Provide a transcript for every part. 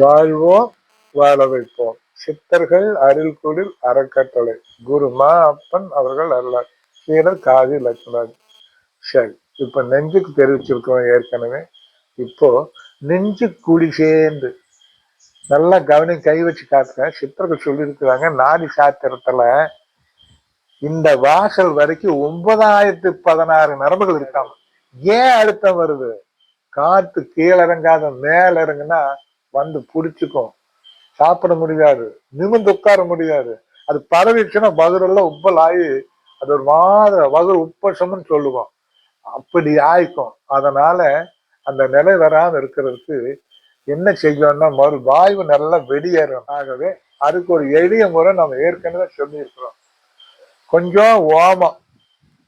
வாழ்வோம் வாழ வைப்போம் சித்தர்கள் அருள்குடில் அறக்கட்டளை. குரு மா அப்பன் அவர்கள் அருளார். வீரர் காதி லட்சுமணன் சரி இப்ப நெஞ்சுக்கு தெரிவிச்சிருக்கோம் ஏற்கனவே. இப்போ நெஞ்சு குழி சேர்ந்து நல்லா கவனி கை வச்சு காட்டுறேன் சித்தர்கள் சொல்லியிருக்கிறாங்க நாடி சாத்திரத்துல இந்த வாசல் வரைக்கும் ஒன்பதாயிரத்து பதினாறு நரம்புகள் இருக்காம ஏன் அழுத்தம் வருது? காத்து கீழே இறங்காத மேல இறங்குனா வந்து புடிச்சுக்கும். சாப்பிட முடியாது. நிமிர்ந்து உட்கார முடியாது. அது பரவிச்சுன்னா பகுரெல்லாம் உப்பல் ஆகி அது ஒரு மாதிரி வகுறு உப்பசம்னு சொல்லுவோம். அப்படி ஆயிக்கும். அதனால அந்த நிலை வராமல் இருக்கிறதுக்கு என்ன செய்யணும்னா மறு வாயு நல்லா வெளியேறும் ஆகவே அதுக்கு ஒரு எளிய முறை நம்ம ஏற்கனவே சொல்லியிருக்கிறோம். கொஞ்சம் ஓமம்.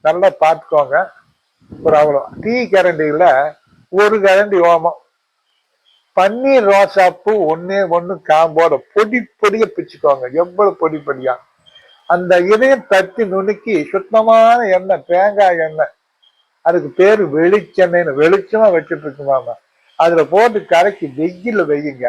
நல்லா பார்த்துக்கோங்க. ஒரு அவ்வளோ. டீ கரண்டியில் ஒரு கரண்டி ஓமம். பன்னீர் ரோசாப்பூ ஒன்னே ஒண்ணு காம்போட பொடி பொடிய பிச்சுக்கோங்க எவ்வளவு பொடி பொடியா. அந்த இதையும் தட்டி நுணுக்கி சுத்தமான எண்ணெய் தேங்காய் எண்ணெய். அதுக்கு பேர் வெளிச்செண்ணெய்னு. வெளிச்சமா வச்சுட்டு இருக்குமாமா அதுல போட்டு கரைக்கி வெயில வெய்யுங்க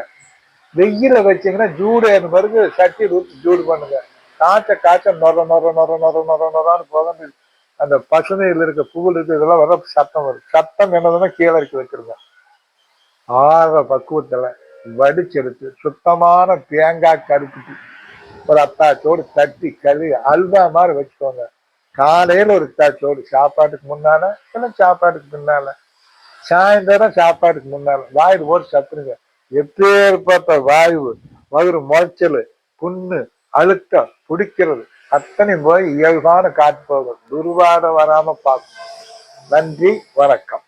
வெயில வச்சீங்கன்னா ஜூடு என் பிறகு சட்டி ஊற்றி ஜூடு பண்ணுங்க. காய்ச்ச காய்ச்ச நொற நொற நொற நொற நொற நொறான்னு போதும் அந்த பசுமையில் இருக்க பூவில் இருக்க இதெல்லாம் வர சத்தம் வரும். சத்தம் என்னதுன்னா கீழே இறக்கி வச்சிருங்க. ஆற பக்குவத்துல வடிச்செடுத்து சுத்தமான தேங்காய் கருப்பட்டி ஒரு அத்தாச்சோடு தட்டி கழுவி அல்வா மாதிரி வச்சுக்கோங்க. காலையில ஒரு அத்தாச்சோடு சாப்பாட்டுக்கு முன்னால இல்லை சாப்பாட்டுக்கு பின்னால. சாயந்தரம் சாப்பாட்டுக்கு முன்னால. வாயில் போட்டு சத்துருங்க. எப்பேற்பட்ட வாயு மதுரை முளைச்சல் புண்ணு அழுத்தம் பிடிக்கிறது. அத்தனை போய் இயல்பான காற்று போகும். துர்வாடம் வராம பார்க்கும். நன்றி வணக்கம்.